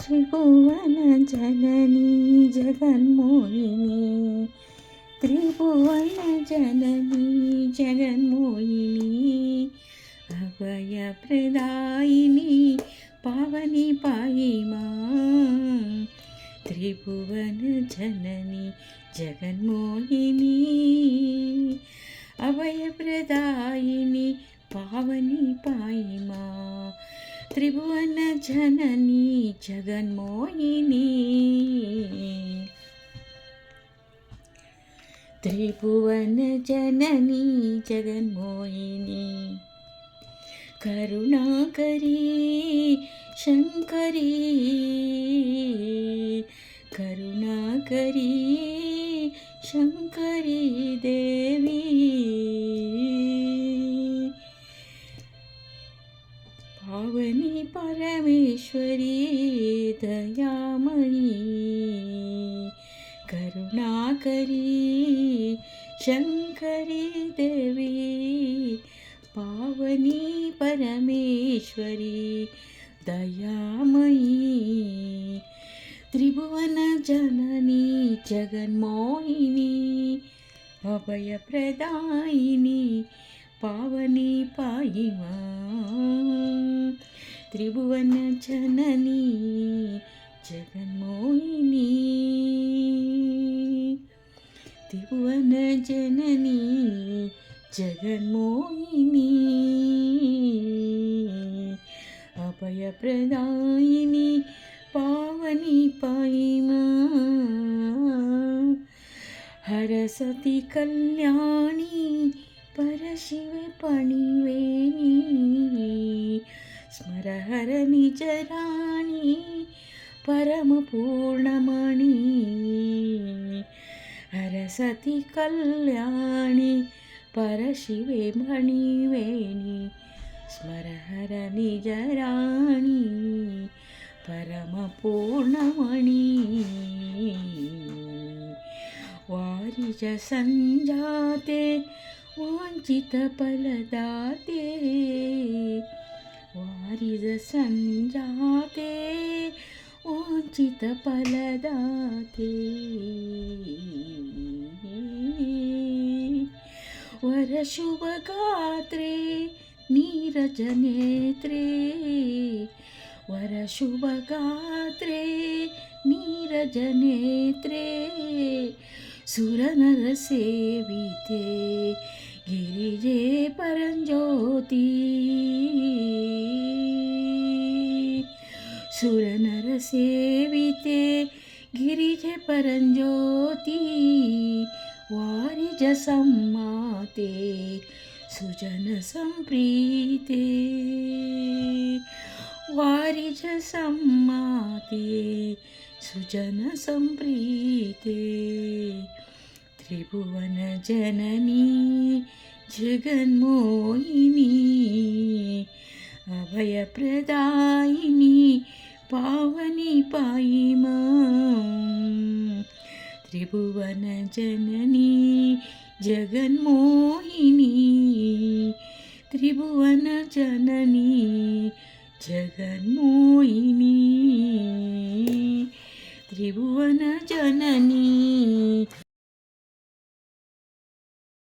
ത്രിഭുവന ജനനി ജഗന്മോഹിനി. ത്രിഭുവന ജനനി ജഗന്മോഹിനി. അഭയപ്രദായിനി പാവനി പായിമാ. ത്രിഭുവന ജനനി ജഗന്മോഹിനി. അഭയപ്രദായിനി പാവനി പായിമാ. త్రిభువన జనని జగన్మోహిని. త్రిభువన జనని జగన్మోహిని. కరుణాకరీ శంకరీ. కరుణాకరీ శంకరీ దే पावनी परमेश्वरी दयामयी करुणाकरी शङ्करी देवी पावनी परमेश्वरी दयामयी त्रिभुवनजननी जगन्मोहिनी अभयप्रदायिनी पावनी पायिमा త్రిభువన జనని జగన్మోహిని. త్రిభువన జనని జగన్మోహిని. అభయప్రదాయిని పావని పైమా హరసతి కళ్యాణి పరశివ పణివేణి. र हरणचराणि परमपूर्णमणि हरसति कल्याणि परशिवे मणिवेणि। स्मर परशिवेमणि स्मरहरणिजराणि परमपूर्णमणि। वारि च सञ्जाते वाञ्छितफलदात् ഉചിത ഫലദാതേ വരശുഭഗാത്രേ നീരജനേത്രേ. വരശുഭഗാത്രേ നീരജനേത്രേ. സുരനരസേവിതേ ഗിരിജേ പരഞ്ജ്യോതി സുര सेविते गिरिजपरञ्ज्योती वारिजसम्माते सुजनसम्प्रीते वारिजसम्माते सुजनसम्प्रीते त्रिभुवनजननी जगन्मोहिनी अभयप्रदायिनी పావని పాయిమా త్రిభువన జనని జగన్మోహిని. త్రిభువన జనని జగన్మోహిని. త్రిభువన జనని